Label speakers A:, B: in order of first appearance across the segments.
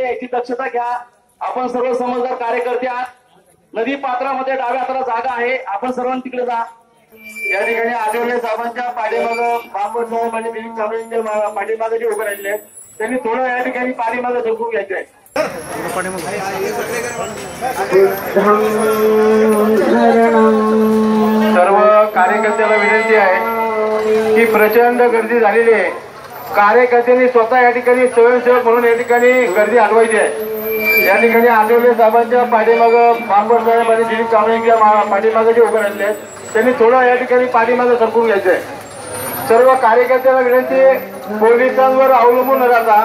A: याची दक्षता घ्या. आपण सर्व समजदार कार्यकर्ते आहात. नदी पात्रामध्ये डाव्या हाताला जागा आहे. आपण सर्वांनी तिकडे जा.
B: या ठिकाणी आठवले साहेबांच्या पाठीमागं बांबू साहेब आणि दिलीप कांबळेंच्या पाठीमागे जे उभे राहिले त्यांनी थोडं या ठिकाणी पाठीमागं झोपून घ्यायचे आहे. सर्व कार्यकर्त्याला विनंती आहे की प्रचंड गर्दी झालेली आहे. कार्यकर्त्यांनी स्वतः या ठिकाणी स्वयंसेवक म्हणून या ठिकाणी गर्दी हलवायची आहे. या ठिकाणी आठवले साहेबांच्या पाठीमागं बांबर साहेब दिलीप कांबळेच्या मा- पाठीमागे जे उभे राहिले आहेत त्यांनी थोडं या ठिकाणी पाठीमागं सरकून घ्यायचं आहे सर्व कार्यकर्त्याला विनंती पोलिसांवर अवलंबून न राहता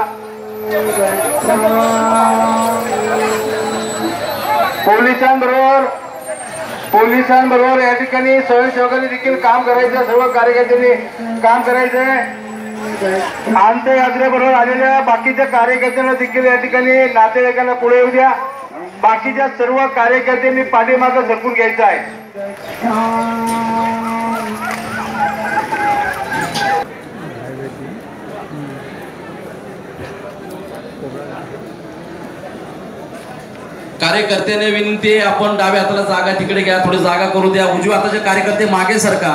B: पोलिसांबरोबर पोलिसांबरोबर या ठिकाणी स्वयंसेवकांनी देखील काम करायचं सर्व कार्यकर्त्यांनी काम आमच्या यात्रेबरोबर आलेल्या बाकीच्या कार्यकर्त्यांना देखील या ठिकाणी नातेवाईकांना पुढे येऊ द्या. बाकीच्या सर्व कार्यकर्त्यांनी पाठीमागं सरकून घ्यायचं आहे.
C: कार्यकर्त्याने विनंती आपण डाव्या हाताला जागा तिकडे घ्या थोडी जागा करू द्या. उजव्या हाताचे कार्यकर्ते मागे सरका.